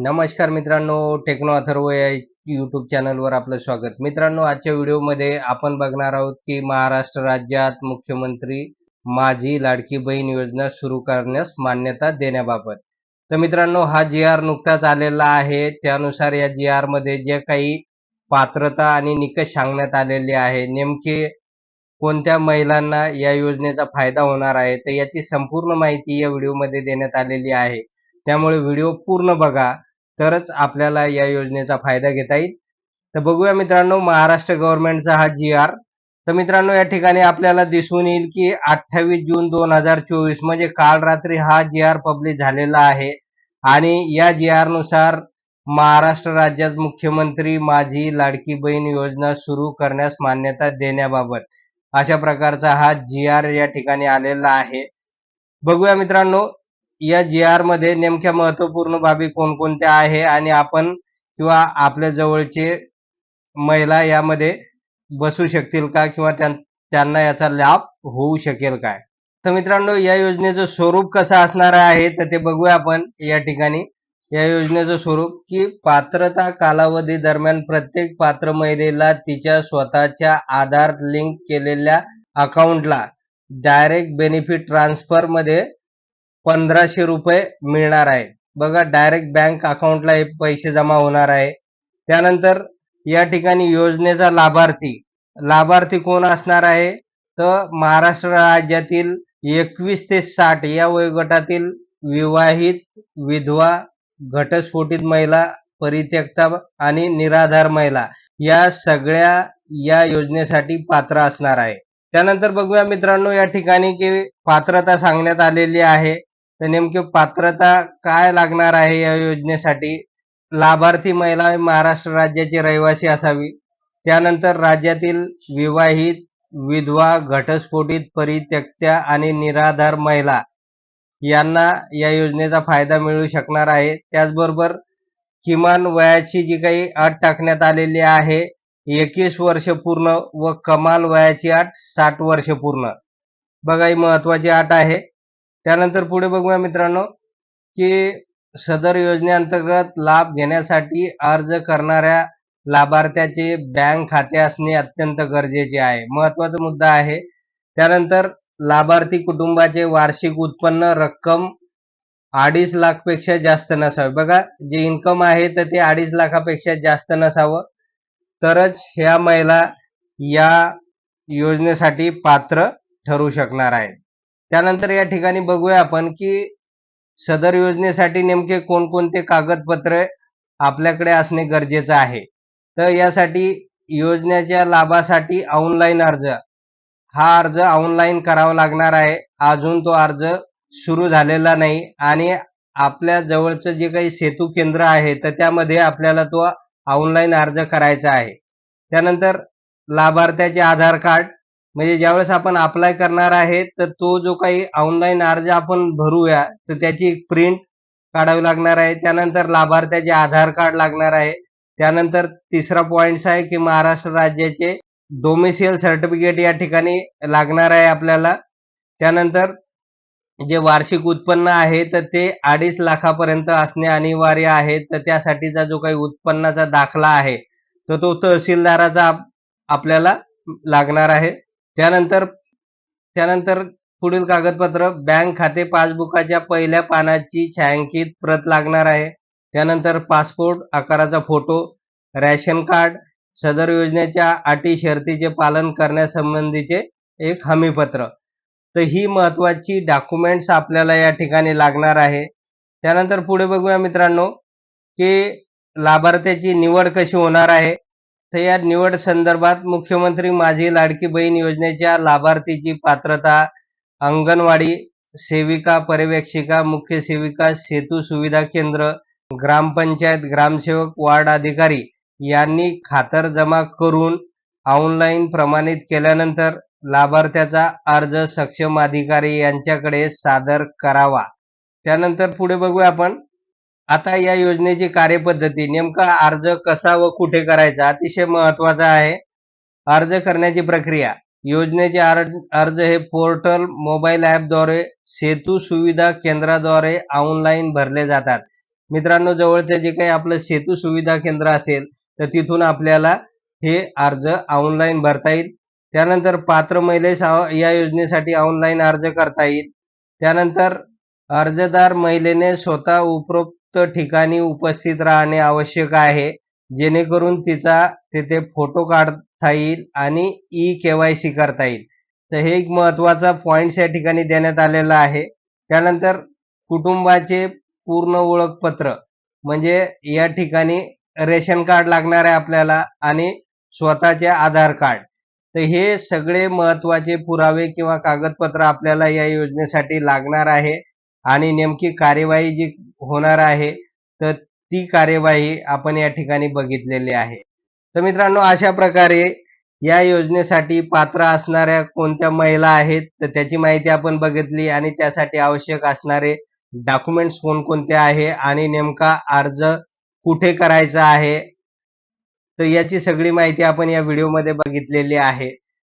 नमस्कार मित्रांनो टेक्नो अथर्व या यूट्यूब चॅनलवर आपलं स्वागत. मित्रांनो आजच्या व्हिडिओमध्ये आपण बघणार आहोत की महाराष्ट्र राज्यात मुख्यमंत्री माझी लाडकी बहीण योजना सुरू करण्यास मान्यता देण्याबाबत. तर मित्रांनो हा जी आर नुकताच आलेला आहे. त्यानुसार या जी आरमध्ये जे काही पात्रता आणि निकष सांगण्यात आलेले आहे नेमके कोणत्या महिलांना या योजनेचा फायदा होणार आहे तर याची संपूर्ण माहिती या व्हिडिओमध्ये देण्यात आलेली आहे. त्यामुळे व्हिडिओ पूर्ण बघा. तरच आपल्याला या योजनेचा फायदा घेता येईल. तर बघूया मित्रांनो महाराष्ट्र गव्हर्नमेंटचा हा जी आर तर मित्रांनो या ठिकाणी आपल्याला दिसून येईल की अठ्ठावीस जून दोन हजार चोवीस म्हणजे काल रात्री हा जी आर पब्लिश झालेला आहे. आणि या जी आरनुसार महाराष्ट्र राज्यात मुख्यमंत्री माझी लाडकी बहीण योजना सुरू करण्यास मान्यता देण्याबाबत अशा प्रकारचा हा जी आर या ठिकाणी आलेला आहे. बघूया मित्रांनो या जी आरमध्ये नेमक्या महत्त्वपूर्ण बाबी कोणकोणत्या आहे आणि आपण किंवा आपल्या जवळचे महिला यामध्ये बसू शकतील का किंवा त्यांना याचा लाभ होऊ शकेल काय? तर मित्रांनो या योजनेचं स्वरूप कसं असणार आहे तर ते बघूया आपण या ठिकाणी. या योजनेचं स्वरूप की पात्रता कालावधी दरम्यान प्रत्येक पात्र महिलेला तिच्या स्वतःच्या आधार लिंक केलेल्या अकाउंटला डायरेक्ट बेनिफिट ट्रान्सफरमध्ये पंधराशे रुपये मिळणार आहे. बघा डायरेक्ट बँक अकाउंटला हे पैसे जमा होणार आहे. त्यानंतर या ठिकाणी योजनेचा लाभार्थी लाभार्थी कोण असणार आहे? तर महाराष्ट्र राज्यातील एकवीस ते साठ या वयोगटातील विवाहित विधवा घटस्फोटित महिला परित्यक्ता आणि निराधार महिला या सगळ्या या योजनेसाठी पात्र असणार आहे. त्यानंतर बघूया मित्रांनो या ठिकाणी की पात्रता सांगण्यात आलेली आहे. तर नेमकी पात्रता काय लागणार आहे या योजनेसाठी? लाभार्थी महिला महाराष्ट्र राज्याची रहिवासी असावी. त्यानंतर राज्यातील विवाहित विधवा घटस्फोटित परित्यक्त्या आणि निराधार महिला यांना या योजनेचा फायदा मिळू शकणार आहे. त्याचबरोबर किमान वयाची जी काही अट टाकण्यात आलेली आहे एकवीस वर्ष पूर्ण व कमाल वयाची अट साठ वर्ष पूर्ण. बघा ही महत्वाची अट आहे. त्यानंतर पुढे बघूया मित्रांनो की सदर योजनेअंतर्गत लाभ घेण्यासाठी अर्ज करणाऱ्या लाभार्थ्याचे बँक खाते असणे अत्यंत गरजेचे आहे. महत्त्वाचा मुद्दा आहे. त्यानंतर लाभार्थी कुटुंबाचे वार्षिक उत्पन्न रक्कम अडीच लाखपेक्षा जास्त नसावे. बघा जे इन्कम आहे तर ते अडीच लाखापेक्षा जास्त नसावं. तरच ह्या महिला या योजनेसाठी पात्र ठरू शकणार आहे त्यानंतर या ठिकाणी बघूया आपण की सदर योजनेसाठी नेमके कोणकोणते कागदपत्र आपल्याकडे असणे गरजेचं आहे. तर यासाठी योजनेच्या लाभासाठी ऑनलाईन अर्ज. हा अर्ज ऑनलाईन करावा लागणार आहे. अजून तो अर्ज सुरू झालेला नाही आणि आपल्या जवळचं जे काही सेतू केंद्र आहे तर त्यामध्ये आपल्याला तो ऑनलाईन अर्ज करायचा आहे. त्यानंतर लाभार्थ्याचे आधार कार्ड म्हणजे ज्यावेळेस आपण अप्लाय करणार आहे तर तो जो काही ऑनलाईन अर्ज आपण भरूया तर त्याची प्रिंट काढावी लागणार आहे. त्यानंतर लाभार्थ्याचे आधार कार्ड लागणार आहे. त्यानंतर तिसरा पॉइंट आहे की महाराष्ट्र राज्याचे डोमिसियल सर्टिफिकेट या ठिकाणी लागणार आहे आपल्याला. त्यानंतर जे वार्षिक उत्पन्न आहे तर ते अडीच लाखापर्यंत असणे अनिवार्य आहे. तर त्यासाठीचा जो काही उत्पन्नाचा दाखला आहे तर तो तहसीलदाराचा आपल्याला लागणार आहे. त्यानंतर त्यानंतर पुढील कागदपत्र बँक खाते पासबुकाच्या पहिल्या पानाची छायांकित प्रत लागणार आहे. त्यानंतर पासपोर्ट आकाराचा फोटो रॅशन कार्ड सदर योजनेच्या अटी शर्तीचे पालन करण्यासंबंधीचे एक हमीपत्र. तर ही महत्वाची डॉक्युमेंट्स आपल्याला या ठिकाणी लागणार आहे. त्यानंतर पुढे बघूया मित्रांनो की लाभार्थ्याची निवड कशी होणार आहे. तर या निवड संदर्भात मुख्यमंत्री माझी लाडकी बहीण योजनेच्या लाभार्थीची पात्रता अंगणवाडी सेविका पर्यवेक्षिका मुख्य सेविका सेतू सुविधा केंद्र ग्रामपंचायत ग्रामसेवक वार्ड अधिकारी यांनी खातर जमा करून ऑनलाईन प्रमाणित केल्यानंतर लाभार्थ्याचा अर्ज सक्षम अधिकारी यांच्याकडे सादर करावा. त्यानंतर पुढे बघूया आपण. आता या योजनेची कार्यपद्धती नेमका अर्ज कसा व कुठे करायचा अतिशय महत्त्वाचा आहे. अर्ज करण्याची प्रक्रिया. योजनेचे अर्ज हे पोर्टल मोबाईल ॲपद्वारे सेतू सुविधा केंद्राद्वारे ऑनलाईन भरले जातात. मित्रांनो जवळचं जे काही आपलं सेतू सुविधा केंद्र असेल तर तिथून आपल्याला हे अर्ज ऑनलाईन भरता येईल. त्यानंतर पात्र महिलेस या योजनेसाठी ऑनलाईन अर्ज करता येईल. त्यानंतर अर्जदार महिलेने स्वतः उपरोक्त ठिकाणी उपस्थित राहणे आवश्यक आहे. जेणेकरून तिचा तिथे फोटो काढता येईल आणि ई केवायसी करता येईल. तर हे एक महत्त्वाचा पॉईंट्स या ठिकाणी देण्यात आलेला आहे. त्यानंतर कुटुंबाचे पूर्ण ओळखपत्र म्हणजे या ठिकाणी रेशन कार्ड लागणार आहे आपल्याला आणि स्वतःचे आधार कार्ड. तर हे सगळे महत्त्वाचे पुरावे किंवा कागदपत्र आपल्याला या योजनेसाठी लागणार आहे. आणि नेमकी कार्यवाही जी होणार आहे तर ती कार्यवाही आपण या ठिकाणी बघितलेली आहे. तर मित्रांनो अशा प्रकारे या योजनेसाठी पात्र असणाऱ्या कोणत्या महिला आहेत तर त्याची माहिती आपण बघितली आणि त्यासाठी आवश्यक असणारे डॉक्युमेंट्स कोणकोणते आहे आणि नेमका अर्ज कुठे करायचा आहे तर याची सगळी माहिती आपण या व्हिडिओमध्ये बघितलेली आहे.